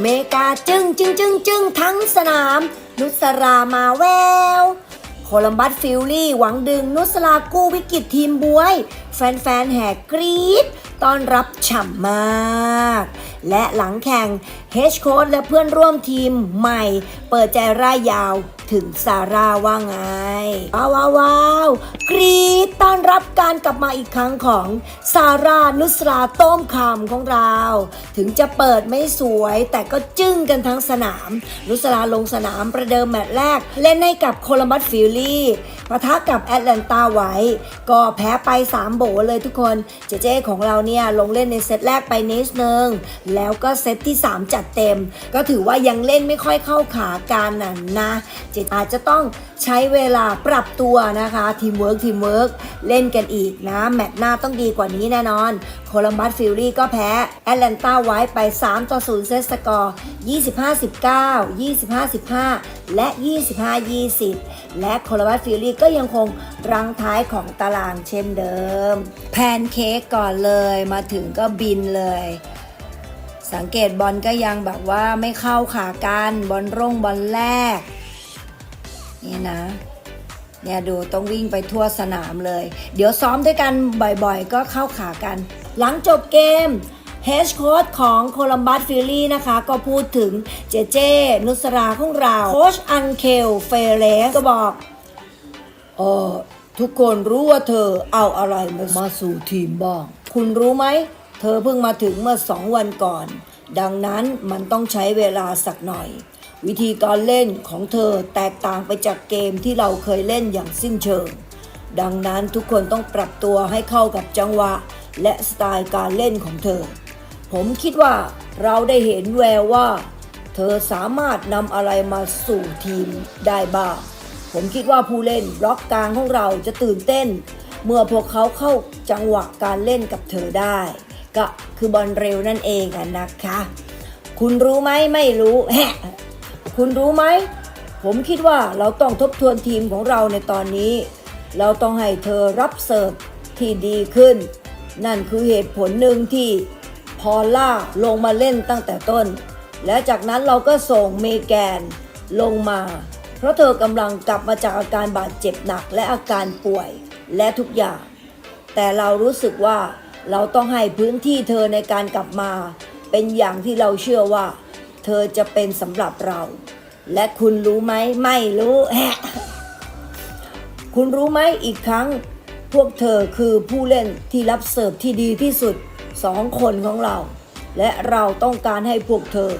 เมกาจึงจึงจึงจึงทั้งสนาม นุสรามาแวว โคลัมบัสฟิลลี่หวังดึงนุสลากู้วิกฤตทีมบวย แฟนๆแห่กรี๊ดต้อนรับฉ่ำมาก และหลังแข่งเฮชโค้ดและเพื่อนร่วมทีมใหม่ เปิดใจร่ายยาวถึงซาร่าว่าไง ว้าวว้าวว้าวกรี๊ด ต้อนรับการกลับมาอีกครั้งของซารานุสราต้มคำของเรา ถึงจะเปิดไม่สวยแต่ก็จึ้งกันทั้งสนาม นุสราลงสนามประเดิมแมตช์แรก เล่นให้กับโคลัมบัสฟิลลี่ปะทะกับแอตแลนตาไว้ ก็แพ้ไป 3 โบเลยทุกคน เจเจของเราเนี่ย ลงเล่นในเซตแรกไปนิดนึง แล้วก็เซตที่ 3 จัดเต็ม ก็ถือว่ายังเล่นไม่ค่อยเข้าขากันน่ะนะเจอาจจะต้องใช้เวลาปรับตัวนะคะทีมเวิร์กทีมเวิร์กเล่นกันอีกนะ แมตช์หน้าต้องดีกว่านี้แน่นอน โคลัมบัสฟิลลี่ก็แพ้แอตแลนตาไว้ไป 3 ต่อ 0 เซตสกอร์ 25-19 25-15 และ 25-20 และโคลัมบัสฟิลลี่ก็ยังคงรังท้ายของตารางเช่นเดิม แพนเค้กก่อนเลยมาถึงก็บินเลยสังเกตบอลก็ยังแบบว่าไม่เข้าขากันบอลร่งบอลแรก นี่นะ เนี่ยดูต้องวิ่งไปทั่วสนามเลย เดี๋ยวซ้อมด้วยกันบ่อยๆ ก็เข้าขากัน หลังจบเกมเฮชโค้ชของโคลัมบัสฟิลลี่นะคะ ก็พูดถึงเจเจ นุสราของเรา โค้ชอันเคลเฟเรสก็บอกเออทุกคนรู้ว่าเธอเอาอะไรมามาสู่ทีมบ้าง คุณรู้ไหม เธอเพิ่งมาถึงเมื่อสองวันก่อน ดังนั้นมันต้องใช้เวลาสักหน่อย วิธีการเล่นของเธอแตกต่างไปจากเกมที่เราเคยเล่นอย่างสิ้นเชิง ดังนั้นทุกคนต้องปรับตัวให้เข้ากับจังหวะ และสไตล์การเล่นของเธอ ผมคิดว่าเราได้เห็นแววว่า เธอสามารถนำอะไรมาสู่ทีมได้บ้าง ผมคิดว่าผู้เล่นบล็อกกลางของเราจะตื่นเต้น เมื่อพวกเขาเข้าจังหวะการเล่นกับเธอได้ ก็คือบอลเร็วนั่นเองนะคะ คุณรู้ไหมไม่รู้แฮะ คุณรู้ไหม ผมคิดว่าเราต้องทบทวนทีมของเราในตอนนี้ เราต้องให้เธอรับเสิร์ฟที่ดีขึ้น นั่นคือเหตุผลหนึ่งที่พอล่าลงมาเล่นตั้งแต่ต้น และจากนั้นเราก็ส่งเมแกนลงมา เพราะเธอกำลังกลับมาจากอาการบาดเจ็บหนักและอาการป่วยและทุกอย่าง แต่เรารู้สึกว่าเราต้องให้พื้นที่เธอในการกลับมา เป็นอย่างที่เราเชื่อว่า เธอจะเป็นสำหรับเรา และคุณรู้ไหมไม่รู้แฮะคุณรู้ไหมอีกครั้ง พวกเธอคือผู้เล่นที่รับเสิร์ฟที่ดีที่สุดสองคนของเรา และเราต้องการให้พวกเธอ